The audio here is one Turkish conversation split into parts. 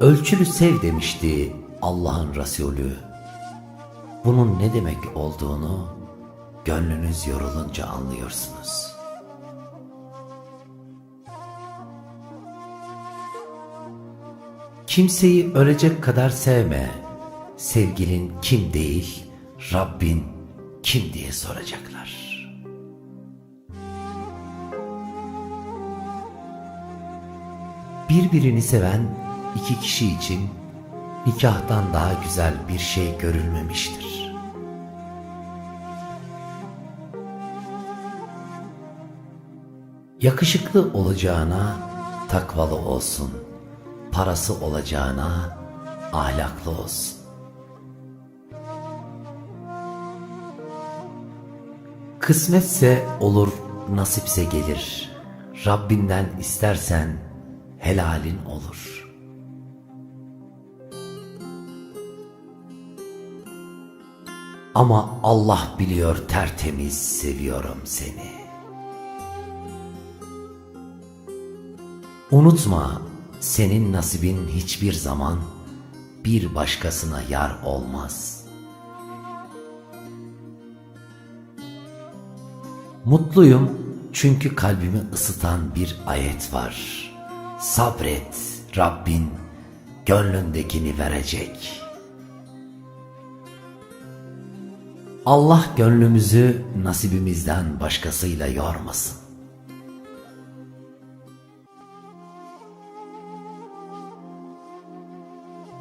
Ölçülü sev demişti Allah'ın Resulü. Bunun ne demek olduğunu gönlünüz yorulunca anlıyorsunuz. Kimseyi ölecek kadar sevme. Sevgilin kim değil, Rabbin kim diye soracaklar. Birbirini seven iki kişi için nikahtan daha güzel bir şey görülmemiştir. Yakışıklı olacağına takvalı olsun. Parası olacağına ahlaklı olsun. Kısmetse olur, nasipse gelir. Rabbinden istersen helalin olur. Ama Allah biliyor tertemiz seviyorum seni. Unutma, senin nasibin hiçbir zaman bir başkasına yar olmaz. Mutluyum çünkü kalbimi ısıtan bir ayet var. Sabret, Rabbin gönlündekini verecek. Allah gönlümüzü nasibimizden başkasıyla yormasın.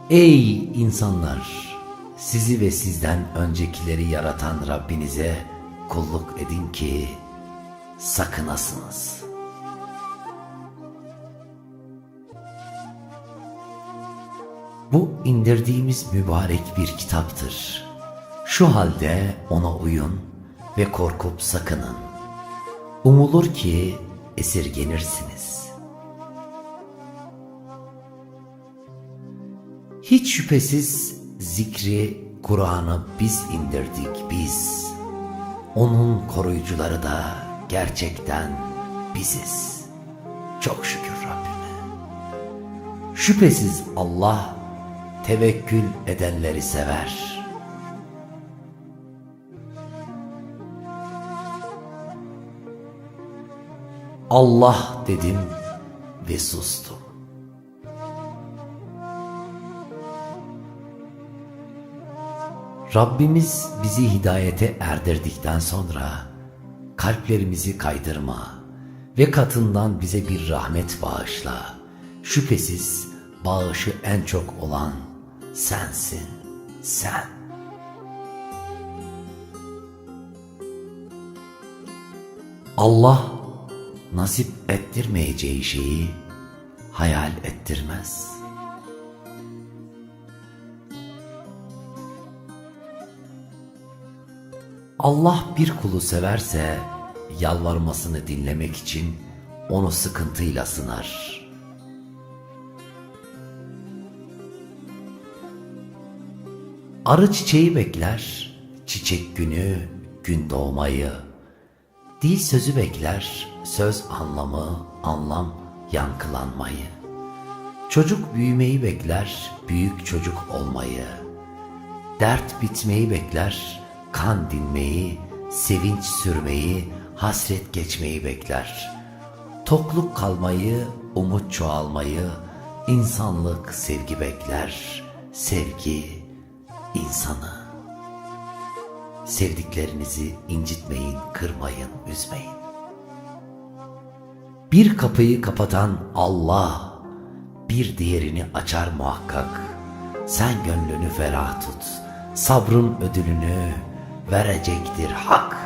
Ey insanlar! Sizi ve sizden öncekileri yaratan Rabbinize kulluk edin ki sakınasınız. Bu indirdiğimiz mübarek bir kitaptır. Şu halde ona uyun ve korkup sakının. Umulur ki esirgenirsiniz.'' Hiç şüphesiz zikri, Kur'an'ı biz indirdik biz. Onun koruyucuları da gerçekten biziz. Çok şükür Rabbime. Şüphesiz Allah tevekkül edenleri sever. Allah dedim ve sustum. Rabbimiz bizi hidayete erdirdikten sonra kalplerimizi kaydırma ve katından bize bir rahmet bağışla. Şüphesiz bağışı en çok olan sensin, sen. Allah nasip ettirmeyeceği şeyi hayal ettirmez.'' Allah bir kulu severse yalvarmasını dinlemek için onu sıkıntıyla sınar. Arı çiçeği bekler, çiçek günü, gün doğmayı. Dil sözü bekler, söz anlamı, anlam yankılanmayı. Çocuk büyümeyi bekler, büyük çocuk olmayı. Dert bitmeyi bekler, kan dinmeyi, sevinç sürmeyi, hasret geçmeyi bekler. Tokluk kalmayı, umut çoğalmayı, insanlık sevgi bekler. Sevgi insanı. Sevdiklerinizi incitmeyin, kırmayın, üzmeyin. Bir kapıyı kapatan Allah, bir diğerini açar muhakkak. Sen gönlünü ferah tut, sabrın ödülünü verecektir hak.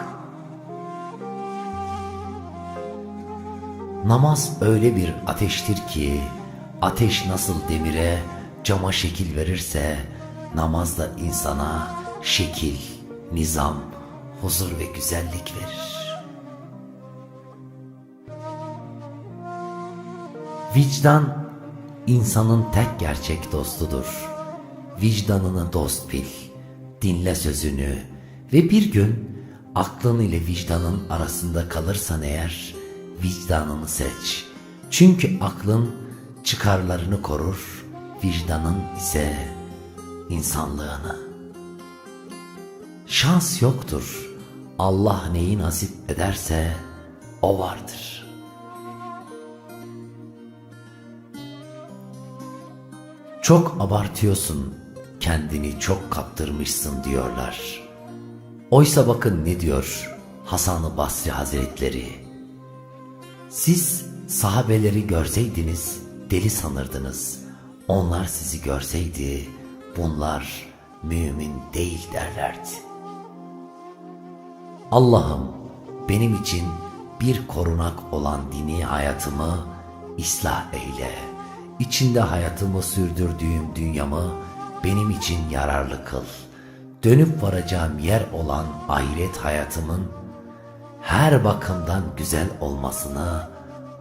Namaz öyle bir ateştir ki, ateş nasıl demire, cama şekil verirse, namaz da insana şekil, nizam, huzur ve güzellik verir. Vicdan insanın tek gerçek dostudur. Vicdanını dost bil, dinle sözünü ve bir gün aklın ile vicdanın arasında kalırsan eğer vicdanını seç. Çünkü aklın çıkarlarını korur, vicdanın ise insanlığını. Şans yoktur. Allah neyi nasip ederse o vardır. Çok abartıyorsun, kendini çok kaptırmışsın diyorlar. Oysa bakın ne diyor Hasan-ı Basri Hazretleri. Siz sahabeleri görseydiniz deli sanırdınız. Onlar sizi görseydi bunlar mümin değil derlerdi. Allah'ım benim için bir korunak olan dini hayatımı ıslah eyle. İçinde hayatımı sürdürdüğüm dünyamı benim için yararlı kıl. Dönüp varacağım yer olan ahiret hayatımın her bakımdan güzel olmasını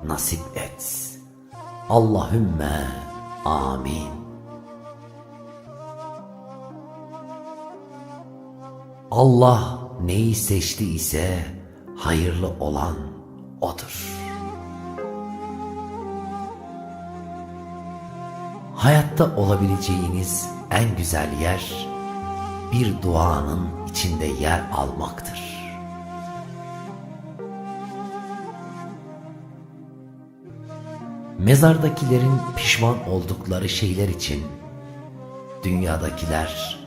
nasip et. Allahümme amin. Allah neyi seçti ise hayırlı olan odur. Hayatta olabileceğiniz en güzel yer bir duanın içinde yer almaktır. Mezardakilerin pişman oldukları şeyler için dünyadakiler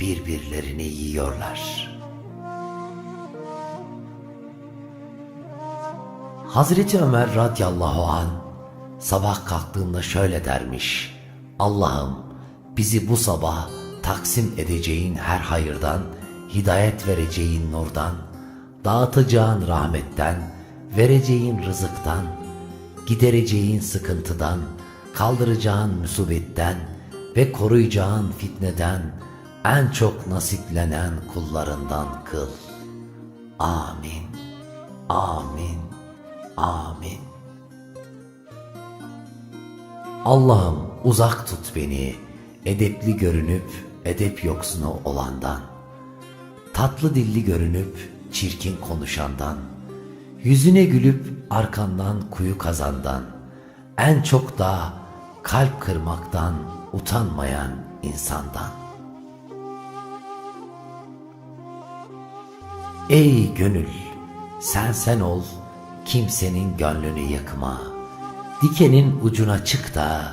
birbirlerini yiyorlar. Hazreti Ömer radıyallahu an sabah kalktığında şöyle dermiş. Allah'ım bizi bu sabah taksim edeceğin her hayırdan, hidayet vereceğin nurdan, dağıtacağın rahmetten, vereceğin rızıktan, gidereceğin sıkıntıdan, kaldıracağın musibetten ve koruyacağın fitneden en çok nasiplenen kullarından kıl. Amin. Amin. Amin. Allah'ım uzak tut beni edepli görünüp edep yoksunu olandan. Tatlı dilli görünüp çirkin konuşandan. Yüzüne gülüp arkandan kuyu kazandan. En çok da kalp kırmaktan utanmayan insandan. Ey gönül, sen sen ol, kimsenin gönlünü yıkma. Dikenin ucuna çık da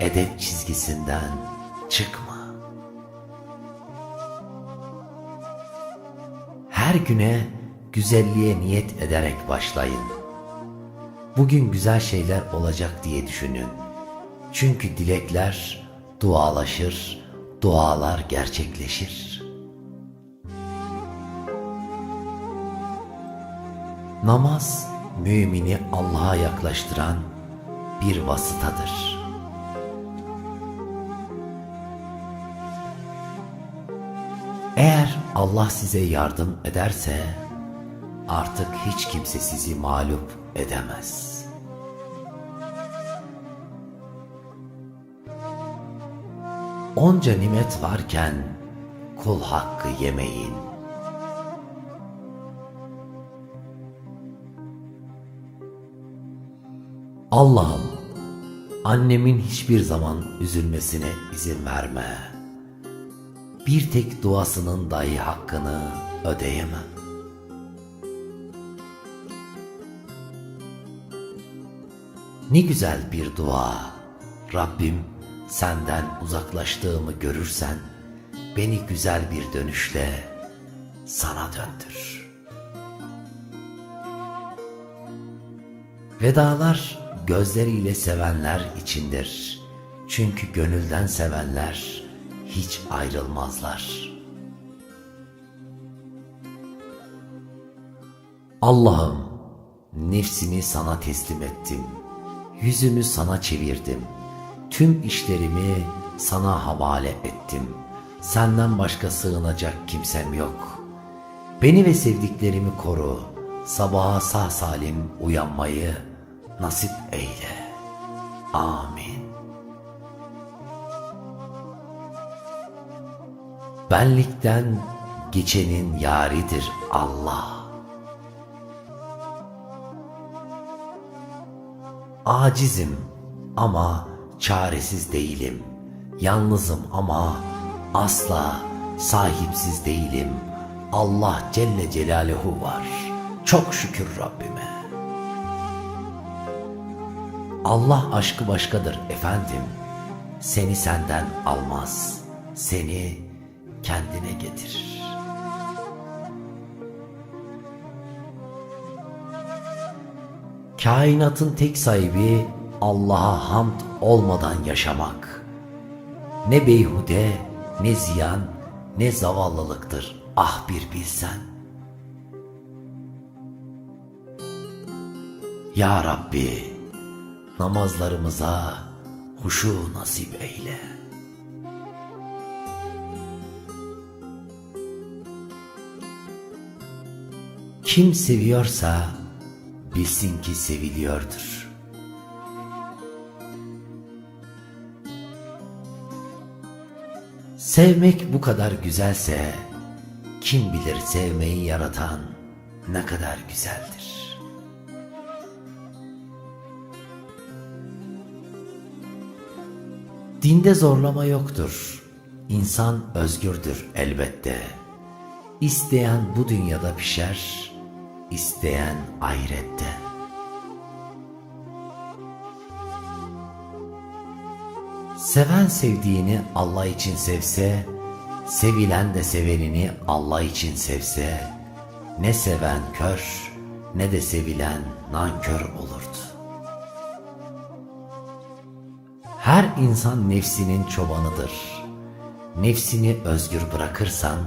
edep çizgisinden çıkma. Her güne güzelliğe niyet ederek başlayın. Bugün güzel şeyler olacak diye düşünün. Çünkü dilekler dualaşır, dualar gerçekleşir. Namaz mümini Allah'a yaklaştıran bir vasıtadır. Eğer Allah size yardım ederse artık hiç kimse sizi mağlup edemez. Onca nimet varken kul hakkı yemeyin. Allah'ım annemin hiçbir zaman üzülmesine izin verme. Bir tek duasının dahi hakkını ödeyemem. Ne güzel bir dua. Rabbim senden uzaklaştığımı görürsen beni güzel bir dönüşle sana döndür. Vedalar gözleriyle sevenler içindir. Çünkü gönülden sevenler hiç ayrılmazlar. Allah'ım nefsimi sana teslim ettim. Yüzümü sana çevirdim. Tüm işlerimi sana havale ettim. Senden başka sığınacak kimsem yok. Beni ve sevdiklerimi koru. Sabaha sağ salim uyanmayı nasip eyle. Amin. Benlikten geçenin yaridir Allah. Acizim ama çaresiz değilim. Yalnızım ama asla sahipsiz değilim. Allah Celle Celaluhu var. Çok şükür Rabbime. Allah aşkı başkadır efendim. Seni senden almaz. Seni kendine getirir. Kainatın tek sahibi Allah'a hamd olmadan yaşamak. Ne beyhude, ne ziyan, ne zavallılıktır. Ah bir bilsen. Ya Rabbi, namazlarımıza huşu nasip eyle. Kim seviyorsa bilsin ki seviliyordur. Sevmek bu kadar güzelse kim bilir sevmeyi yaratan ne kadar güzeldir. Dinde zorlama yoktur. İnsan özgürdür elbette. İsteyen bu dünyada pişer, isteyen ahirette. Seven sevdiğini Allah için sevse, sevilen de sevenini Allah için sevse, ne seven kör, ne de sevilen nankör olurdu. Her insan nefsinin çobanıdır. Nefsini özgür bırakırsan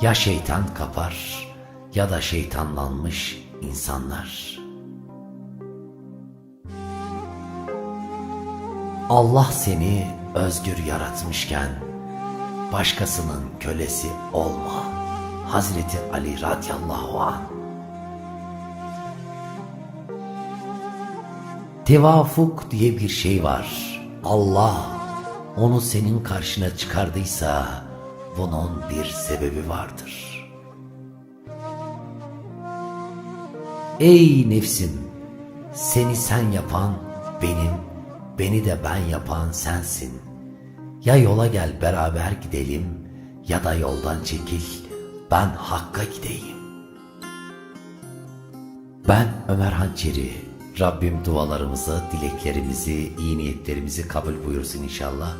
ya şeytan kapar ya da şeytanlanmış insanlar. Allah seni özgür yaratmışken başkasının kölesi olma. Hazreti Ali radıyallahu anh. Tevafuk diye bir şey var. Allah onu senin karşına çıkardıysa bunun bir sebebi vardır. Ey nefsim! Seni sen yapan benim, beni de ben yapan sensin. Ya yola gel beraber gidelim ya da yoldan çekil ben Hakk'a gideyim. Ben Ömer Hançeri. Rabbim dualarımızı, dileklerimizi, iyi niyetlerimizi kabul buyursun inşallah.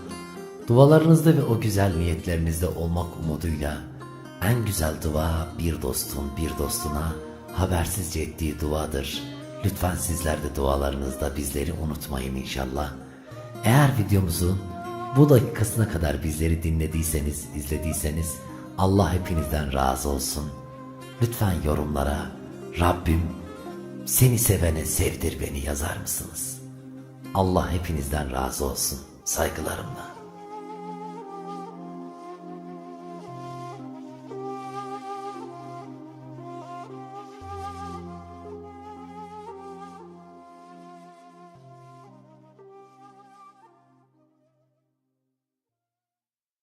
Dualarınızda ve o güzel niyetlerinizde olmak umuduyla en güzel dua bir dostun bir dostuna habersizce ettiği duadır. Lütfen sizler de dualarınızda bizleri unutmayın inşallah. Eğer videomuzun bu dakikasına kadar bizleri dinlediyseniz, izlediyseniz Allah hepinizden razı olsun. Lütfen yorumlara Rabbim seni sevene sevdir beni yazar mısınız? Allah hepinizden razı olsun. Saygılarımla.